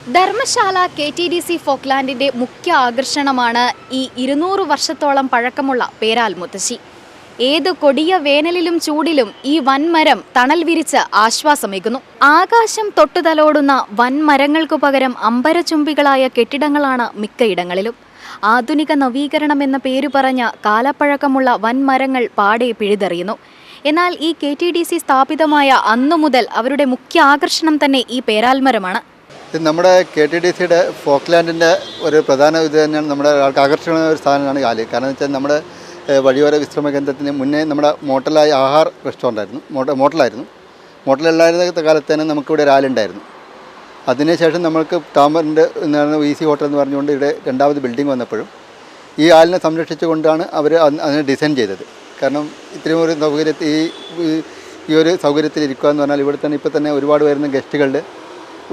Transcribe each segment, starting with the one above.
Dharamshala K T D C ഫോക്ലാൻഡിന്റെ മുഖ്യ ആകർഷണമാണ് ഈ ഇരുന്നൂറ് വർഷത്തോളം പഴക്കമുള്ള പേരാൽ മുത്തശ്ശി. ഏത് കൊടിയ വേനലിലും ചൂടിലും ഈ വൻമരം തണൽ വിരിച്ച് ആശ്വാസമേകുന്നു. ആകാശം തൊട്ടുതലോടുന്ന വൻമരങ്ങൾക്കു പകരം അമ്പരചുംബികളായ കെട്ടിടങ്ങളാണ് മിക്കയിടങ്ങളിലും ആധുനിക നവീകരണം എന്ന പേരു പറഞ്ഞ കാലപ്പഴക്കമുള്ള വൻമരങ്ങൾ പാടെ പിഴുതെറിയുന്നു. എന്നാൽ ഈ കെ ടി ഡി സി സ്ഥാപിതമായ അന്നു മുതൽ അവരുടെ മുഖ്യ ആകർഷണം തന്നെ ഈ പേരാൽമരമാണ്. ഇത് നമ്മുടെ കെ ടി ഡി സിയുടെ ഫോക്ക്ലാൻഡിന്റെ ഒരു പ്രധാന ഇത് തന്നെയാണ്. നമ്മുടെ ആൾക്ക് ആകർഷണമായ ഒരു സ്ഥാനമാണ് കാലി കാരണം എന്ന് വെച്ചാൽ നമ്മുടെ വഴിയോര വിശ്രമ കേന്ദ്രത്തിന് മുന്നേ നമ്മുടെ മോട്ടലായ ആഹാർ റെസ്റ്റോറന്റ് ആയിരുന്നു മോട്ട മോട്ടലായിരുന്നു. മോട്ടലല്ലായിരുന്ന കാലത്ത് തന്നെ നമുക്കിവിടെ ഒരു ആലുണ്ടായിരുന്നു. അതിനുശേഷം നമ്മൾക്ക് ടാമറിന്റെ വി സി ഹോട്ടൽ എന്ന് പറഞ്ഞുകൊണ്ട് ഇവിടെ രണ്ടാമത് ബിൽഡിംഗ് വന്നപ്പോഴും ഈ ആലിനെ സംരക്ഷിച്ചുകൊണ്ടാണ് അവർ അതിനെ ഡിസൈൻ ചെയ്തത്. കാരണം ഇത്രയും ഒരു സൗകര്യത്തിൽ ഈ- ഈ ഒരു സൗകര്യത്തിൽ ഇരിക്കുക എന്ന് പറഞ്ഞാൽ ഇവിടെ തന്നെ ഇപ്പോൾ തന്നെ ഒരുപാട് വരുന്ന ഗസ്റ്റുകളുടെ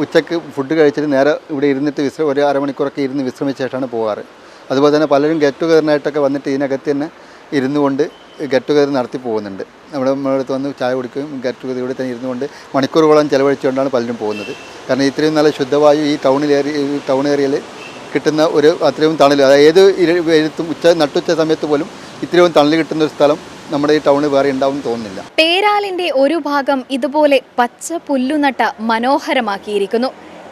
ഉച്ചയ്ക്ക് ഫുഡ് കഴിച്ചിട്ട് നേരെ ഇവിടെ ഇരുന്നിട്ട് വിശ്ര ഒരു അരമണിക്കൂറൊക്കെ ഇരുന്ന് വിശ്രമിച്ച ശേഷമാണ് പോകാറ്. അതുപോലെ തന്നെ പലരും ഗെറ്റ് ടുഗദറിനായിട്ടൊക്കെ വന്നിട്ട് ഇതിനകത്ത് തന്നെ ഇരുന്നു കൊണ്ട് ഗെറ്റ് ടുഗദർ നടത്തി പോകുന്നുണ്ട്. നമ്മുടെ അടുത്ത് വന്ന് ചായ കുടിക്കുകയും ഗെറ്റ് ടുഗദർ ഇവിടെ തന്നെ ഇരുന്നുകൊണ്ട് മണിക്കൂറുകളോളം ചിലവഴിച്ചുകൊണ്ടാണ് പലരും പോകുന്നത്. കാരണം ഇത്രയും നല്ല ശുദ്ധവായു ഈ ടൗണിൽ ഈ ടൗൺ ഏരിയയിൽ കിട്ടുന്ന ഒരു അത്രയും തണൽ അതായത് ഏത് എഴുത്തും ഉച്ച നട്ടുച്ച സമയത്ത് പോലും ഇത്രയും തണൽ കിട്ടുന്ന ഒരു സ്ഥലം നമ്മുടെ ഈ ടൗണിൽ വേറെ ഉണ്ടാവും തോന്നുന്നില്ല. പേരാലിന്റെ ഒരു ഭാഗം ഇതുപോലെ പച്ച പുല്ലുനട്ട മനോഹരമാക്കിയിരിക്കുന്നു.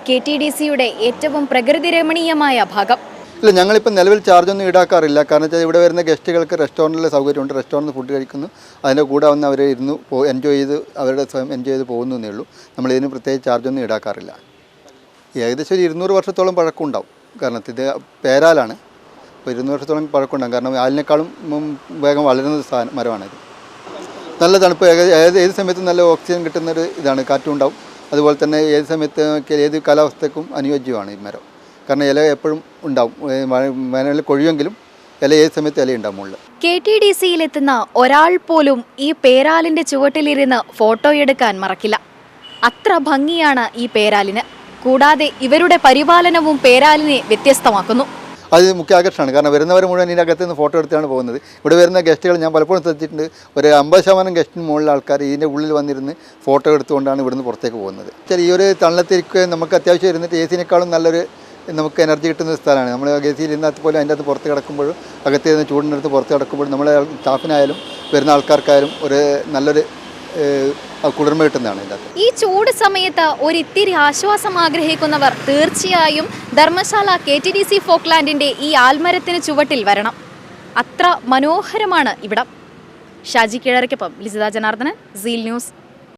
കെ ടി ഡി സിയുടെ ഏറ്റവും പ്രകൃതി രമണീയമായ ഭാഗം. ഇല്ല ഞങ്ങളിപ്പോൾ നിലവിൽ ചാർജൊന്നും ഈടാക്കാറില്ല. കാരണം വെച്ചാൽ ഇവിടെ വരുന്ന ഗസ്റ്റുകൾക്ക് റെസ്റ്റോറന്റിലെ സൗകര്യമുണ്ട്. റെസ്റ്റോറന്റ് ഫുഡ് കഴിക്കുന്നു. അതിന്റെ കൂടെ വന്ന് അവർ ഇരുന്ന് എൻജോയ് ചെയ്ത് അവരുടെ സ്വയം എൻജോയ് ചെയ്ത് പോകുന്നു എന്നേ ഉള്ളൂ. നമ്മൾ ഇതിന് പ്രത്യേകിച്ച് ചാർജൊന്നും ഈടാക്കാറില്ല. ഏകദേശം ഒരു ഇരുന്നൂറ് വർഷത്തോളം പഴക്കമുണ്ടാവും കാരണം ഇത് പേരാലാണ്. അപ്പോൾ ഇരുന്നൂറ് വർഷത്തോളം പഴക്കമുണ്ടാകും കാരണം ആലിനേക്കാളും വേഗം വളരുന്ന സാധനം മരമാണിത്. നല്ല തണുപ്പ് ഏത് ഏത് സമയത്തും നല്ല ഓക്സിജൻ കിട്ടുന്ന ഒരു ഇതാണ്. കാറ്റും ഉണ്ടാവും അതുപോലെ തന്നെ ഏത് സമയത്ത് ഏത് കാലാവസ്ഥക്കും അനുയോജ്യമാണ് ഈ മരം. കാരണം ഇല എപ്പോഴും ഉണ്ടാവും. ഏ, കൊഴിയെങ്കിലും ഇല ഏത് സമയത്ത് ഇല ഉണ്ടാവും കെ ടി ഡി ഒരാൾ പോലും ഈ പേരാലിന്റെ ചുവട്ടിലിരുന്ന് ഫോട്ടോയെടുക്കാൻ മറക്കില്ല. അത്ര ഭംഗിയാണ് ഈ പേരാലിന്. കൂടാതെ ഇവരുടെ പരിപാലനവും പേരാലിനെ വ്യത്യസ്തമാക്കുന്നു. അത് മുഖ്യ ആകർഷണമാണ്. കാരണം വരുന്നവർ മുഴുവൻ ഇതിനകത്ത് നിന്ന് ഫോട്ടോ എടുത്താണ് പോകുന്നത്. ഇവിടെ വരുന്ന ഗസ്റ്റുകൾ ഞാൻ പലപ്പോഴും ശ്രദ്ധിച്ചിട്ടുണ്ട്. ഒരു അമ്പത് ശതമാനം ഗസ്റ്റിന് മുകളിൽ ആൾക്കാർ ഇതിന്റെ ഉള്ളിൽ വന്നിരുന്ന് ഫോട്ടോ എടുത്തുകൊണ്ടാണ് ഇവിടുന്ന് പുറത്തേക്ക് പോകുന്നത്. ശരി ഈ ഒരു തള്ളത്തിരിക്കുകയും നമുക്ക് അത്യാവശ്യം ഇരുന്നിട്ട് എ സിനേക്കാളും നല്ലൊരു നമുക്ക് എനർജി കിട്ടുന്ന സ്ഥലമാണ്. നമ്മൾ എ സിയിൽ ഇരുന്നാൽ പോലും അതിന്റെ അകത്ത് പുറത്ത് കിടക്കുമ്പോഴും അകത്ത് ചൂടിനടുത്ത് പുറത്ത് കിടക്കുമ്പോഴും നമ്മളെ സ്റ്റാഫിനായാലും വരുന്ന ആൾക്കാർക്കായാലും ഒരു നല്ലൊരു ഈ ചൂട് സമയത്ത് ഒരിത്തിരി ആശ്വാസം ആഗ്രഹിക്കുന്നവർ തീർച്ചയായും Dharamshala K T D C ഫോക്ലാൻഡിന്റെ ഈ ആൽമരത്തിന് ചുവട്ടിൽ വരണം. അത്ര മനോഹരമാണ് ഇവിടം. ഷാജി കിഴറയ്ക്കൊപ്പം ലിസിത ജനാർദ്ദനൻ സീൽ ന്യൂസ്.